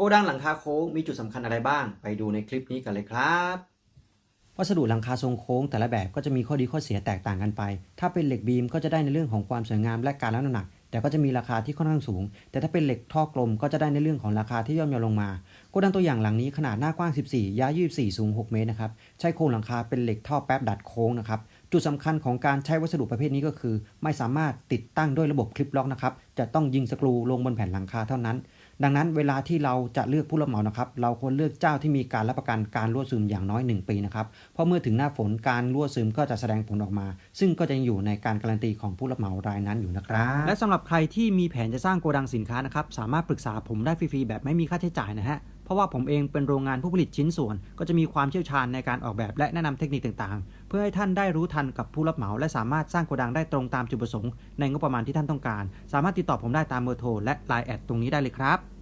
โกดังหลังคาโค้งมีจุดสำคัญอะไรบ้าง ไปดูในคลิปนี้กันเลยครับวัสดุหลังคาทรงโค้งแต่ละแบบก็จะมีข้อดีข้อเสียแตกต่างกันไป ถ้าเป็นเหล็กบีมก็จะได้ในเรื่องของความสวยงามและการรับน้ำหนัก แต่ก็จะมีราคาที่ค่อนข้างสูง แต่ถ้าเป็นเหล็กท่อกลมก็จะได้ในเรื่องของราคาที่ย่อมเยาลงมาโกดังตัวอย่างหลังนี้ขนาดหน้ากว้าง 14 ยาว 24 สูง 6 เมตรนะครับ ใช้โครงหลังคาเป็นเหล็กท่อแป๊บดัดโค้งนะครับ จุดสำคัญของการใช้วัสดุประเภทนี้ก็คือ ไม่สามารถติดตั้งด้วยระบบคลิปล็อกนะครับ จะต้องยิงสกรูลงบนแผ่นหลังคาเท่านั้น ดังนั้นเวลาที่เราจะเลือกผู้รับเหมานะครับเราควรเลือกเจ้าที่มีการรับประกันการรั่วซึมอย่างน้อย 1 ปีนะครับเพราะเมื่อถึงหน้าฝนการรั่วซึมก็จะแสดงผลออกมา ซึ่งก็จะอยู่ในการการันตีของผู้รับเหมารายนั้นอยู่นะครับและสำหรับใครที่มีแผนจะสร้างโกดังสินค้านะครับสามารถปรึกษาผมได้ฟรีๆแบบไม่มีค่าใช้จ่ายนะฮะ เพราะว่าผมเองเป็นโรงงานผู้ผลิตชิ้นส่วน ก็จะมีความเชี่ยวชาญในการออกแบบและแนะนำเทคนิคต่างๆ เพื่อให้ท่านได้รู้ทันกับผู้รับเหมา และสามารถสร้างโกดังได้ตรงตามจุดประสงค์ในงบประมาณที่ท่านต้องการ สามารถติดต่อผมได้ตามเบอร์โทรและไลน์แอดตรงนี้ได้เลยครับ